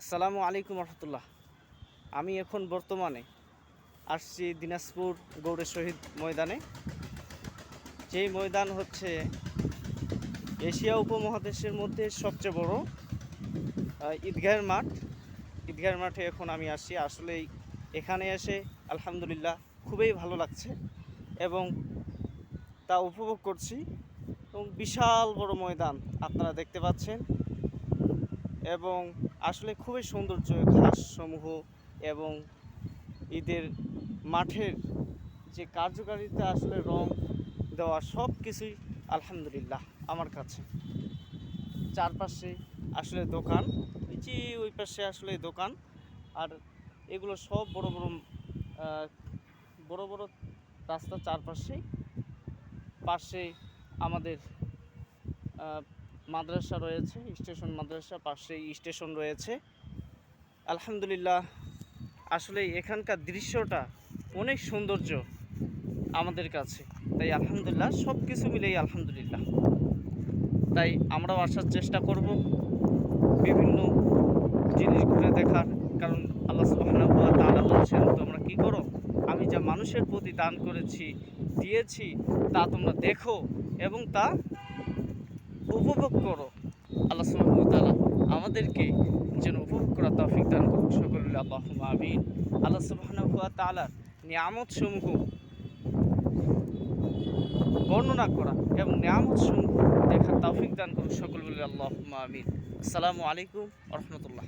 আসসালামু আলাইকুম রহমতুল্লাহ। আমি এখন বর্তমানে আসছি দিনাজপুর গৌড়ের শহীদ ময়দানে। যেই ময়দান হচ্ছে এশিয়া উপমহাদেশের মধ্যে সবচেয়ে বড় ঈদগাহের মাঠ। ঈদগাহের মাঠে এখন আমি আসছি। আসলে এখানে এসে আলহামদুলিল্লাহ খুবই ভালো লাগছে এবং তা উপভোগ করছি। এবং বিশাল বড় ময়দান আপনারা দেখতে পাচ্ছেন। এবং আসলে খুবই সৌন্দর্য ঘাসসমূহ এবং ঈদের মাঠের যে কার্যকারিতা, আসলে রং দেওয়া সব কিছুই আলহামদুলিল্লাহ আমার কাছে। চারপাশে আসলে দোকান, ওই যে ওই পাশে আসলে দোকান। আর এগুলো সব বড় বড় বড় বড় রাস্তা চারপাশেই পাশে আমাদের মাদ্রাসা রয়েছে, স্টেশন মাদ্রাসা পাশেই স্টেশন রয়েছে। আলহামদুলিল্লাহ, আসলে এখানকার দৃশ্যটা অনেক সৌন্দর্য আমাদের কাছে। তাই আলহামদুলিল্লাহ সব কিছু মিলেই আলহামদুলিল্লাহ। তাই আমরাও আসার চেষ্টা করব বিভিন্ন জিনিস ঘুরে দেখার, কারণ আল্লাহ সুবহানাহু ওয়া তাআলা বলছেন, তোমরা কি করো? আমি যা মানুষের প্রতি দান করেছি, দিয়েছি, তা তোমরা দেখো এবং তা উপভোগ করো। আল্লাহ তাআলা আমাদেরকে যেন উপভোগ করা তৌফিক দান করুন সকল আল্লাহুম্মা আমিন। আল্লাহ সুবহানাহু ওয়া তাআলার নিয়ামত সমূহ বর্ণনা করা এবং নিয়ামত সমূহ দেখার তৌফিক দান করুন সকল বলে আল্লাহুম্মা আমিন। আসসালামু আলাইকুম রাহমাতুল্লাহ।